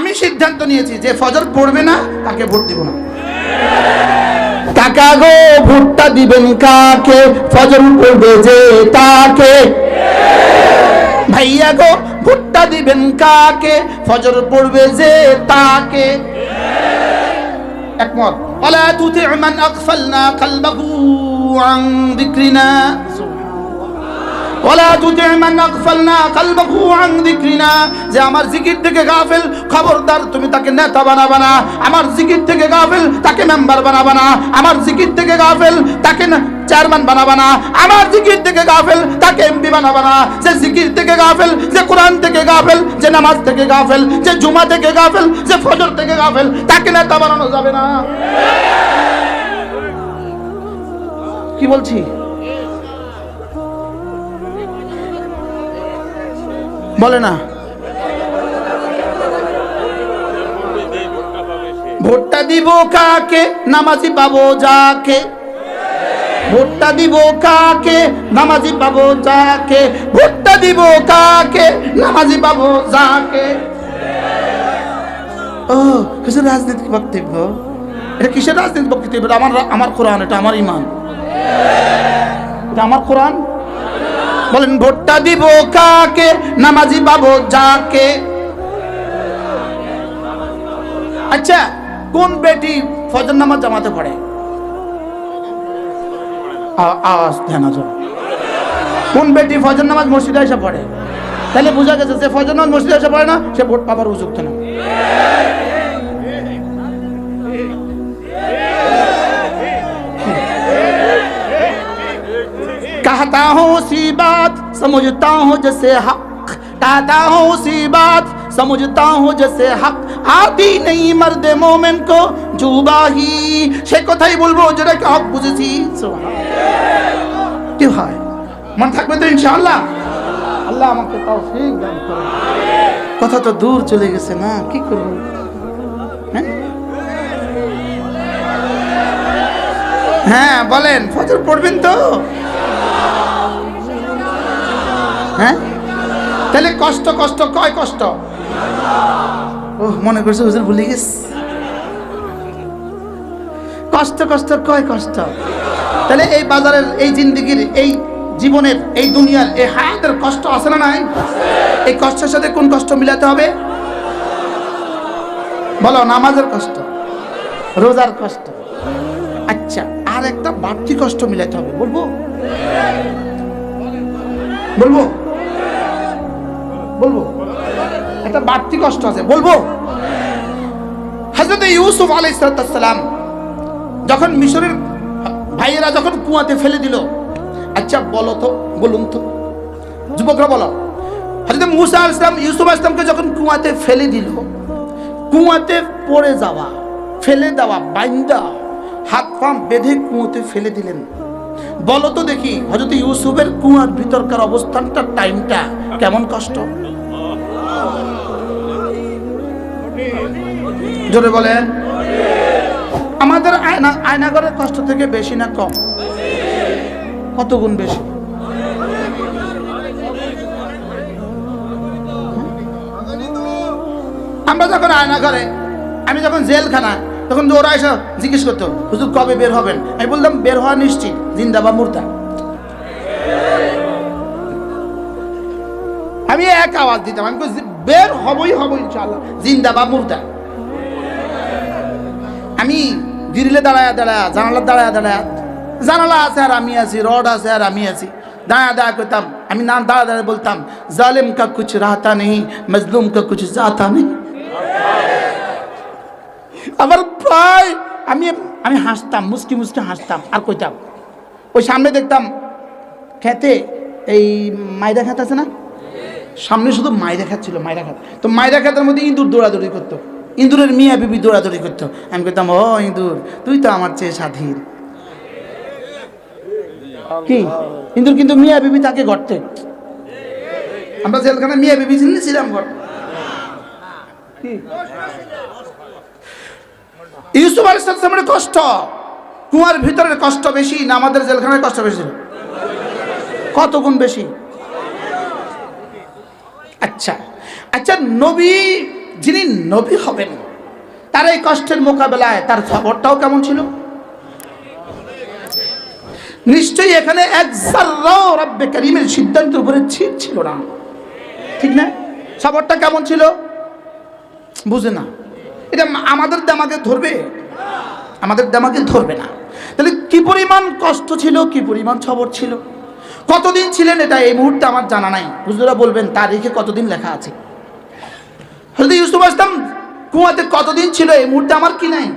আমি সিদ্ধান্ত নিয়েছি যে ফজর পড়বে না তাকে ভোট দিব না কাকা গো ভোটটা দিবেন কাকে ফজর পড়বে যে তাকে ভাইয়া গো ভোটটা দিবেন কাকে ফজর পড়বে যে তাকে একমত ولا تطع من أغفلنا قلبه عن ذكرنا ওলা তুতি মান আগফালনা কলবহু আন যিকরিনা। যে আমার জিকির থেকে গাফিল, খবরদার, তুমি তাকে নেতা বানাবা না। আমার জিকির থেকে গাফিল, তাকে মেম্বার বানাবা না। আমার জিকির থেকে গাফিল, তাকে চেয়ারম্যান বানাবা না। আমার জিকির থেকে গাফেল, তাকে এমপি বানাবা না। যে জিকির থেকে গাফেল, যে কোরআন থেকে গাফেল, যে নামাজ থেকে গাফেল, যে জুমা থেকে গাফেল, যে ফজর থেকে গাফেল, তাকে নেতা বানানো যাবে না। কি বলছি? বলে না। ভোটটা দিব কাকে? নামাজি পাবো যাকে। ভোটটা দিব কাকে? নামাজি পাবো যাকে। ভোটটা দিব কাকে? নামাজি পাবো যাকে। ও কিসের রাজনৈতিক বক্তব্য? এটা কিসের রাজনৈতিক বক্তব্য? আমার আমার কোরআন, এটা আমার ইমান। এটা আমার কোরআন? বলেন, ভোটটা দিব কাকে? নামাজি পাবো যাকে? আচ্ছা কোন বেটি ফজর নামাজ জামাতে পড়ে? আওয়াজ ধ্যান কোন বেটি ফজর নামাজ মসজিদে এসে পড়ে? তাহলে বোঝা গেছে যে ফজর নামাজ মসজিদে এসে পড়ে না, সে ভোট পাবার উপযুক্ত না। कहता हूँ सी बात समझता हूँ जैसे हक कहता हूँ सी बात समझता हूँ जैसे हक आती नहीं मर्द मोमेन को जुबाही সে কথাই বলবো যেটাকে হক বুঝেছি কি হয় মন থাকবে তো ইনশাআল্লাহ আল্লাহ আমাকে তৌফিক দান করে কথা তো দূর চলে গেছে না কি করব হ্যাঁ হ্যাঁ বলেন ফজর পড়বেন তো হ্যাঁ? তাহলে কষ্ট কষ্ট, কয় কষ্ট? ও মনে করছে হুজুর ভুলে গেছ। কষ্ট কষ্ট, কয় কষ্ট? তাহলে এই বাজারের, এই জিন্দিগির, এই জীবনের, এই দুনিয়ার, এই হায়াতের কষ্ট আছে না নাই? এই কষ্টের সাথে কোন কষ্ট মিলাতে হবে? বলো, নামাজের কষ্ট, রোজার কষ্ট। আচ্ছা আর একটা বাড়তি কষ্ট মিলাতে হবে, বলব? বলব? বলব? একটা বাড়তি কষ্ট আছে, বলব? হাজরত ইউসুফ আলাইসালাম যখন মিশরের ভাইয়েরা যখন কুয়াতে ফেলে দিল আচ্ছা বলো তো, বলুন তো। যুবকরা বলো। হাজরত মুসা আল ইসলাম ইউসুফ আল ইসলামকে যখন কুয়াতে ফেলে দিল, কুয়াতে পড়ে যাওয়া, ফেলে দেওয়া, বাইন্দা হাত পা বেঁধে কুয়োতে ফেলে দিলেন। বলো তো দেখি হজরত ইউসুফের কুয়ার ভিতরকার অবস্থানটা, টাইমটা কেমন কষ্ট? জোরে বলেন। আমাদের আয়না আয়নাগরের কষ্ট থেকে বেশি না কম? কত গুণ বেশি? আমরা যখন আয়নাঘরে, আমি যখন জেলখানা তখন তো ওরা এসে জিজ্ঞেস করতো, হুজুর, কবে বের হবেন? আমি বললাম, বের হওয়া নিশ্চিত, জিন্দা বা মুর্দা। আমি এক আওয়াজ দিতাম, আমি বের হবই হব ইনশাল্লাহ জিন্দা বা মুর্দা। আমি গিরিলে দাঁড়ায় দাঁড়ায় জানালা দাঁড়ায় দাঁড়ায়, জানালা আছে আর আমি আছি, রড আছে আর আমি আছি দাঁড়া দাঁড়া করতাম। আমি না দাঁড়া দাঁড়া বলতাম, জালেম কা কুছ রাহতা নেই, মজলুম কা কুছ জাতা নেই। আবার প্রায় আমি আমি হাসতাম মুসকি মুসকি হাসতাম, আর কইতাম। ওই সামনে দেখতাম খেতে এই মাইদা খেত আছে না? সামনে শুধু মাইরা খাত ছিল মাইরা খাত। তো মাইরা খাতের মধ্যে ইঁদুর দৌড়াদৌড়ি করতো। ইঁদুরের মিয়া বিবি দৌড়াদৌড়ি করতো। আমি কইতাম, ও ইঁদুর, তুই তো আমার চেয়ে স্বাধীন। কি? ইঁদুর কিন্তু মিয়া বিবি তাকে গড়তে। আমরা জেলখানে মিয়া বিবি ছিলাম ঘর। কি? ইউসুফ আলাইসালামের কষ্ট। কুয়ার ভিতরের কষ্ট বেশি না আমাদের জেলখানার কষ্ট বেশি? কত গুণ বেশি? আচ্ছা আচ্ছা নবী যিনি নবী হবেন, তার এই কষ্টের মোকাবেলায় তার খবরটাও কেমন ছিল? নিশ্চয়ই এখানে এক জাররাও রব্বে সিদ্ধান্তের উপরে ছিল না। ঠিক না? খবরটা কেমন ছিল? বুঝে না। এটা আমাদের দামাকে ধরবে। আমাদের দামাকে ধরবে না। তাহলে কি পরিমাণ কষ্ট ছিল, কি পরিমাণ সবর ছিল? কতদিন ছিলেন এটা? এই মুহূর্তে আমার জানা নাই। হুজুরা বলবেন, তারিখে কতদিন লেখা আছে? হলদি ইউসুফ আসলাম, কুয়াতে কতদিন ছিল? এই মুহূর্তে আমার কি নাই?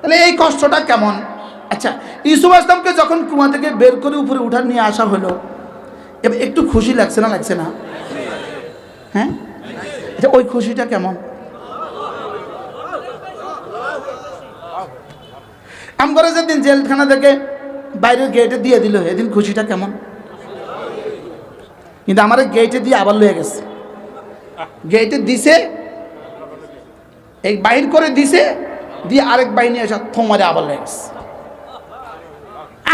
তাহলে এই কষ্টটা কেমন? আচ্ছা ইউসুফ আসলামকে যখন কুয়া থেকে বের করে উপরে উঠার নিয়ে আসা হলো, এবার একটু খুশি লাগছে না লাগছে না? হ্যাঁ? আচ্ছা ওই খুশিটা কেমন? আমগরে যেদিন জেলখানা থেকে বাইরের গেটে দিয়ে দিল, এদিন খুশিটা কেমন? কিন্তু আমার গেটে দিয়ে আবার লয়ে গেছে। গেটে দিছে, এই বাইর করে দিছে, দিয়ে আরেক বাহিনী এসে থমারে আবার লয়ে গেছে।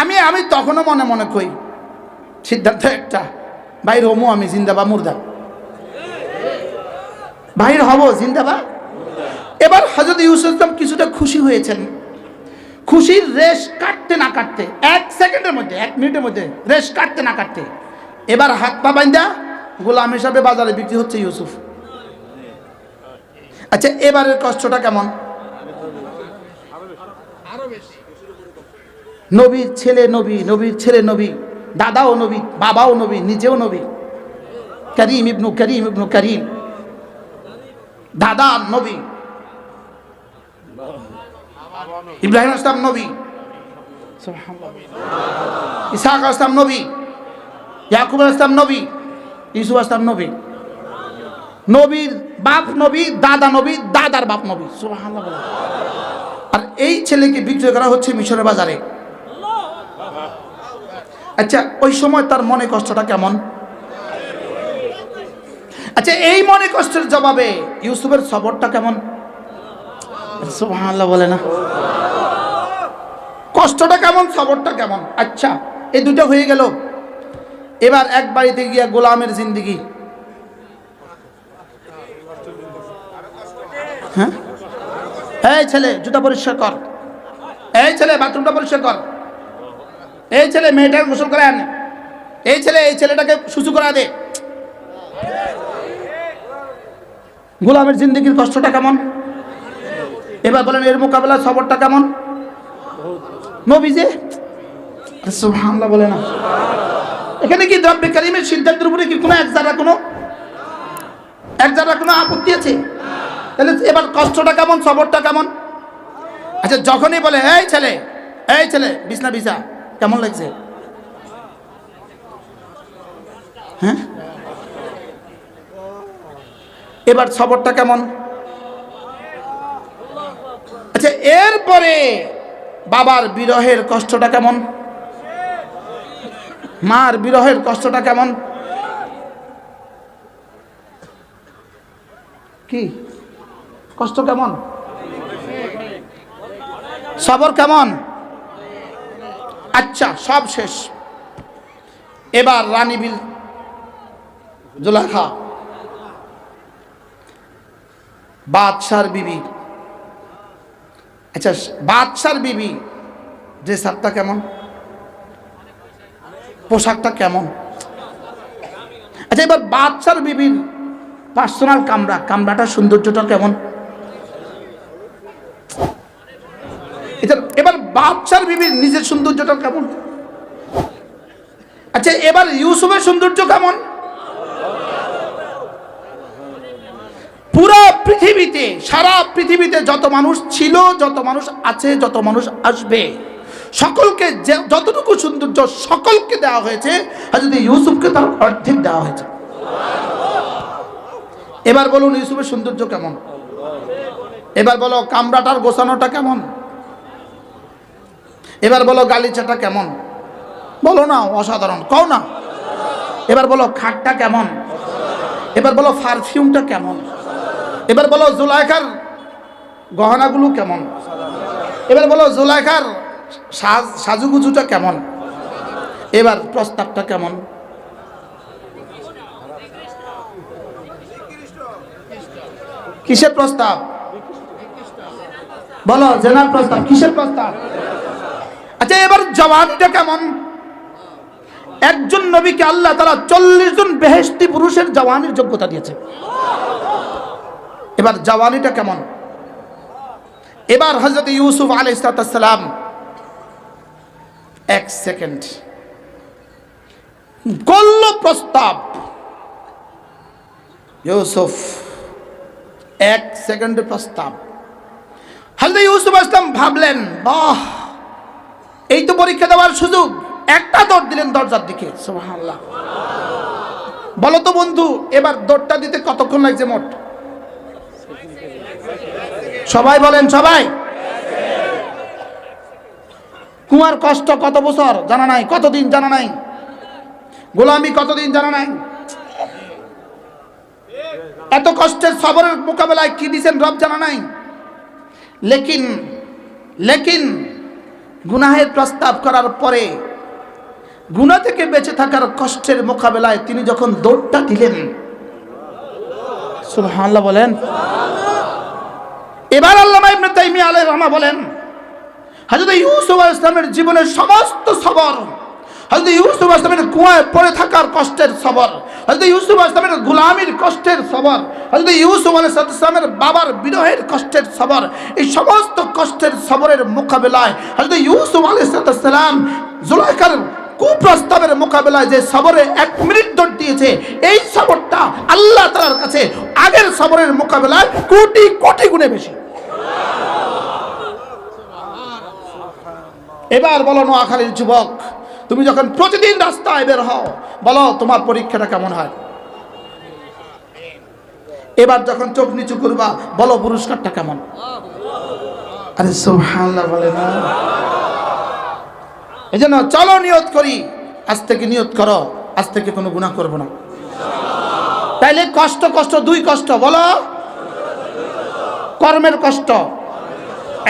আমি আমি তখনও মনে মনে কই সিদ্ধান্ত একটা বাইর হমু আমি জিন্দাবা মুর্দা। বাহির হব জিন্দাবা এবার হজরত ইউসুফ কিছুটা খুশি হয়েছেন। খুশির রেশ কাটতে না কাটতে, এক সেকেন্ডের মধ্যে, এক মিনিটের মধ্যে রেশ কাটতে না কাটতে, এবার হাত পা বাইন্দা, গোলাম হিসাবে বাজারে বিক্রি হচ্ছে ইউসুফ। আচ্ছা এবারের কষ্টটা কেমন? নবীর ছেলে নবী, নবীর ছেলে নবী, দাদাও নবী, বাবাও নবী, নিজেও নবী। করিম ইবনু করিম ইবনু করিম, দাদা নবী। ইব্রাহিম আসলাম নবী। ইসাক আসলাম নবী। ইয়াকুব আসলাম নবী। ইসু আসলাম নবী। নবীর বাপ নবী, দাদা নবী, দাদার বাপ নবী। আর এই ছেলেকে বিক্রয় করা হচ্ছে মিশরের বাজারে। আচ্ছা ওই সময় তার মনে কষ্টটা কেমন? আচ্ছা এই মনে কষ্টের জবাবে ইউসুফের সবরটা কেমন? বলে না। কষ্টটা কেমন, সবরটা কেমন? আচ্ছা এই দুটো হয়ে গেল। এবার এক বাড়িতে গিয়া গোলামের জিন্দিগি। হ্যাঁ? এই ছেলে, জুতা পরিষ্কার কর। এই ছেলে, বাথরুমটা পরিষ্কার কর। এই ছেলে, মেয়েটাকে গোসল করে আন। এই ছেলে, এই ছেলেটাকে সুসু করা দে। গোলামের জিন্দগির কষ্টটা কেমন? এবার বলেন, এর মোকাবেলা সবরটা কেমন? নবী যে? সুবহানাল্লাহ বলে না। এখানে কি দ্রব্য কারিমের সিদ্ধান্তের উপরে কি কোনো এক জায়গা কোনো এক জায়গা কোনো আপত্তি আছে? তাহলে এবার কষ্টটা কেমন সবরটা কেমন? আচ্ছা যখনই বলে, এই ছেলে এই ছেলে, বিছনা বিছা কেমন লাগছে? হ্যাঁ? এবার সবরটা কেমন আচ্ছা এরপরে বাবার বিরহের কষ্টটা কেমন? মার বিরহের কষ্টটা কেমন? কি? কষ্ট কেমন? সবর কেমন? আচ্ছা সব শেষ। এবার রানী বিল জুলাখা বাদশার বিবি। আচ্ছা বাদশার বিবি, যে সারটা কেমন? পোশাকটা কেমন? আচ্ছা এবার বাদশার বিবির পার্সোনাল কামরা, কামরাটার সৌন্দর্যটা কেমন? এবার বাদশার বিবির নিজের সৌন্দর্যটা কেমন? আচ্ছা এবার ইউসুফের সৌন্দর্য কেমন? পুরো পৃথিবীতে, সারা পৃথিবীতে যত মানুষ ছিল, যত মানুষ আছে, যত মানুষ আসবে, সকলকে যতটুকু সৌন্দর্য সকলকে দেওয়া হয়েছে আর যদি ইউসুফকে তার অর্ধেক দেওয়া হয়েছে। এবার বলুন, ইউসুফের সৌন্দর্য কেমন? এবার বলো, কামরাটার গোছানোটা কেমন? এবার বলো, গালিচাটা কেমন? বলো না, অসাধারণ, কও না। এবার বলো, খাটটা কেমন? এবার বলো, পারফিউমটা কেমন? এবার বলো জুলাইখার গহনাগুলো কেমন? এবার বলো জুলাইখার সাজ সাজুগুজুটা কেমন? এবার প্রস্তাবটা কেমন? কিসের প্রস্তাব? বলো, জেনার প্রস্তাব। কিসের প্রস্তাব? আচ্ছা এবার জবাবটা কেমন? একজন নবীকে আল্লাহ তারা চল্লিশ জন বেহেস্তি পুরুষের জওয়ানির যোগ্যতা দিয়েছে। এবার জওয়ানিটা কেমন? এবার হজরত ইউসুফ আলাইসালাম এক সেকেন্ড। করল প্রস্তাব। ইউসুফ, এক সেকেন্ড প্রস্তাব। হজরত ইউসুফ আসলাম ভাবলেন, বাহ, এই তো পরীক্ষা দেওয়ার সুযোগ। একটা দৌড় দিলেন দরজার দিকে। সুবহানাল্লাহ। বলো তো বন্ধু, এবার দৌড়টা দিতে কতক্ষণ লাগছে মোট? সবাই বলেন, সবাই। কুমার কষ্ট কত বছর? জানা নাই। কতদিন জানা নাই? গোলামি কতদিন জানা নাই? এত কষ্টের সবরের মোকাবেলায় কি দিছেন রব জানা নাই? লেকিন লেকিন গুনাহের প্রস্তাব করার পরে গুনাহ থেকে বেঁচে থাকার কষ্টের মোকাবেলায় তিনি যখন দৌড়টা দিলেন, সুবহানাল্লাহ বলেন এবার আল্লামা ইবনে তাইমিয়া আলাইহিস রহমা বলেন, হযরত ইউসুফ আলাইহিস ইসলামের জীবনের সমস্ত সবর, হযরত ইউসুফ আলাইহিস ইসলামের কুয়ায় পড়ে থাকার কষ্টের সবর, হযরত ইউসুফ আলাইহিস ইসলামের গোলামির কষ্টের সবর, হযরত ইউসুফ আলাইহিস ইসলামের বাবার বিরহের কষ্টের সবর, এই সমস্ত কষ্টের সবরের মোকাবেলায় হযরত ইউসুফ আলাইহিস সালাম জুলাইখার কুপ্রস্তাবের মোকাবেলায় যে সবরে এক মিনিট দৌড় দিয়েছে, এই সবরটা আল্লাহ তাআলার কাছে আগের সবরের মোকাবেলায় কোটি কোটি গুণে বেশি। এবার বলো নোয়াখালীর যুবক, তুমি যখন প্রতিদিন রাস্তায় বের হও, বলো তোমার পরীক্ষাটা কেমন হয়? এবার যখন চোখ নিচু করবা, বলো পুরস্কারটা কেমন? আরে বলে না। এই জন্য চলো নিয়ত করি, আজ থেকে নিয়ত করো, আজ থেকে কোনো গুনাহ করব না। তাইলে কষ্ট কষ্ট, দুই কষ্ট, বলো। কর্মের কষ্ট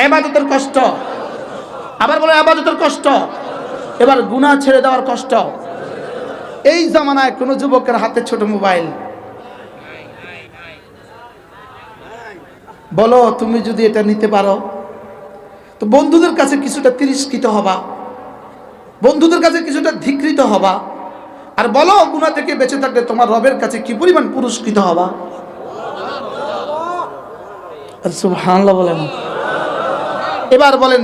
এবাদতের কষ্ট। আবার বলে আবাদতের কষ্ট। এবার গুনাহ ছেড়ে দেওয়ার কষ্ট। এই জামানায় কোনো যুবকের হাতে ছোট মোবাইল। বলো, তুমি যদি এটা নিতে পারো, তো বন্ধুদের কাছে কিছুটা তিরস্কৃত হবা। বন্ধুদের কাছে কিছুটা ধিকৃত হবা। আর বলো গুণা থেকে বেঁচে থাকলে তোমার রবের কাছে কি পরিমাণ পুরস্কৃত হবা? সুবহানাল্লাহ বলেন। এবার বলেন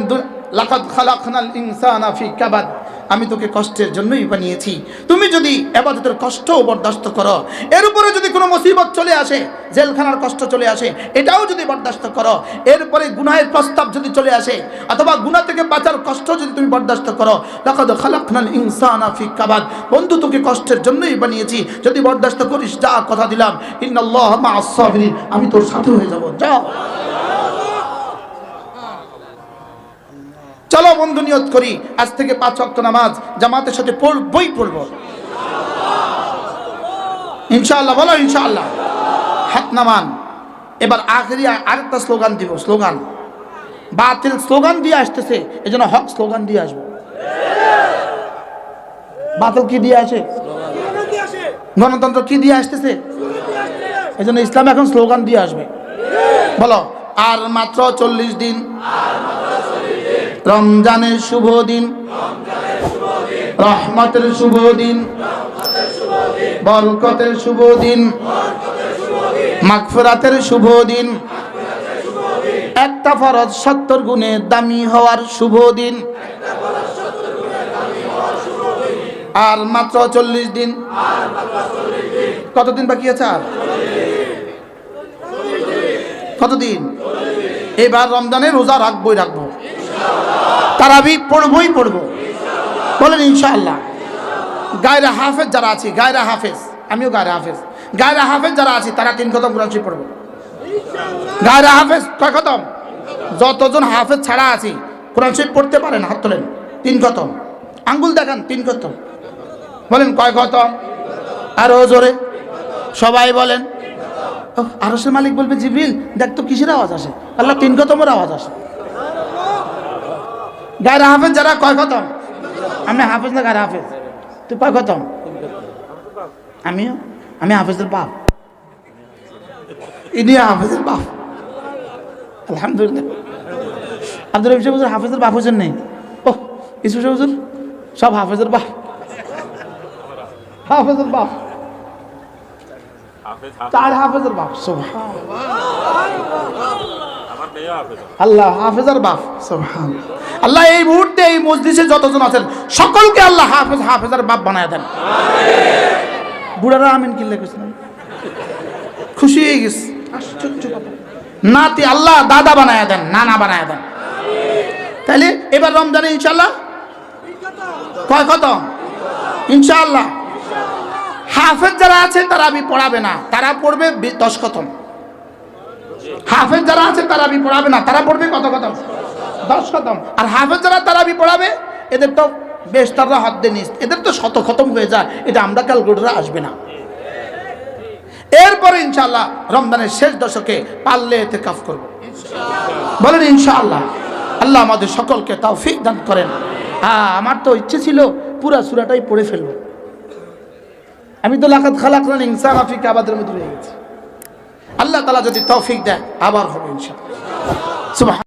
লাকাদ খালাকনাল ইনসানা ফি কাবাদ। আমি তোকে কষ্টের জন্যই বানিয়েছি। তুমি যদি এবাদতের কষ্টও বরদাস্ত করো, এর উপরে যদি কোনো মুসিবত চলে আসে, জেলখানার কষ্ট চলে আসে, এটাও যদি বরদাস্ত করো এরপরে গুনাহের প্রস্তাব যদি চলে আসে, অথবা গুনাহ থেকে বাঁচার কষ্ট যদি তুমি বরদাস্ত করো, লাকাদ খালাকনাল ইনসানা ফি কাবাদ। বন্ধু, তোকে কষ্টের জন্যই বানিয়েছি। যদি বরদাস্ত করিস, যা কথা দিলাম, ইন্নাল্লাহ সাবিরিন। আমি তোর সাথে হয়ে যাব যা চলো বন্ধু নিয়ত করি, আজ থেকে পাঁচ অক্ট নামাজ, জামাতের সাথে পড়বই পড়ব। ইনশাআল্লাহ, বলো ইনশাআল্লাহ। হাত নামান এবার আখেরি আরেকটা স্লোগান দিব, স্লোগান। বাতিল স্লোগান দিয়ে আসতেছে এই জন্য হক স্লোগান দিয়ে আসব। বাতিল কি দিয়ে আসে? গণতন্ত্র কি দিয়ে আসতেছে? এই জন্য ইসলাম এখন স্লোগান দিয়ে আসবে। বলো, আর মাত্র চল্লিশ দিন। রমজানের শুভ দিন। রহমতের শুভ দিন। বরকতের শুভ দিন। মাগফিরাতের শুভ দিন। একটা ফরজ সত্তর গুণে দামি হওয়ার শুভ দিন। আর মাত্র চল্লিশ দিন। কতদিন বাকি আছে আর? কতদিন? এবার রমজানে রোজা রাখবই রাখব। তারাবি পড়বই পড়ব। বলেন ইনশাআল্লাহ। গায়রা হাফেজ যারা আছে, গায়রা হাফেজ, আমিও গায়রা হাফেজ। গায়রা হাফেজ যারা আছে, তারা তিন খতম কোরআন পড়ব। গায়রা হাফেজ কয় খতম যতজন হাফেজ ছাড়া আছি, কোরআন শরীফ পড়তে পারেন হাত তোলেন। তিন খতম আঙ্গুল দেখান, তিন খতম বলেন কয় খতম আরও জোরে। সবাই বলেন। আরও সে মালিক বলবে, জিবরিল, দেখ তো কিসের আওয়াজ আসে? আল্লাহ, তিন খতমের আওয়াজ আসে। গায়ের হাফেজ যারা কয় খতম? আমি হাফেজ না গায়ের হাফেজ? তুই কয় খতম? আমিও? আমি হাফেজের বাপ। ইনি হাফেজের বাপ। আলহামদুলিল্লাহ। আব্দুল রহিম সাহেব হাফেজের বাপ হুজুর নেই। ও ইসু সাহেব হুজুর সব হাফেজের বাপ। হাফেজের বাপ। চার হাফেজের বাপ হাফেজ আল্লাহ হাফেজার বাপ সুবহান। আল্লাহ এই মুহূর্তে এই মসজিদে যতজন আছেন সকলকে আল্লাহ হাফেজ হাফেজার বাপ বানায় দেন। বুড়ারা আমিন কিল্লে কইছিলেন খুশি হয়ে গেছে। আশ্চর্য নাতি আল্লাহ দাদা বানায় দেন নানা বানায় দেন। তাহলে এবার রমজানে ইনশাল্লাহ কয় কত? ইনশাআল্লাহ। হাফেজ যারা আছে তারা আমি পড়াবে না তারা পড়বে দশ খতম। হাফেজ যারা আছে তারা পড়াবে না। তারা পড়বে কত কত? দশ খতম আর হাফেজ যারা তারা পড়াবে? এদের তো বেশ তারা হাত দিয়ে নিস এদের তো শত খতম হয়ে যায়। এটা আমরা ক্যালকুলেটারে আসবে না। এরপরে ইনশাল্লাহ রমজানের শেষ দশকে পারলে এতে কাফ করব বলেন ইনশাআল্লাহ। আল্লাহ আমাদের সকলকে তাও ফিক দান করেন। হ্যাঁ আমার তো ইচ্ছে ছিল পুরা সুরাটাই পড়ে ফেলব। আমি তো লাকাত খালাক ইনসান আফিক আবাদের মধ্যে রয়ে গেছি। আল্লাহ তালা যদি তৌফিক দেয় আবার হবে ইনশাআল্লাহ।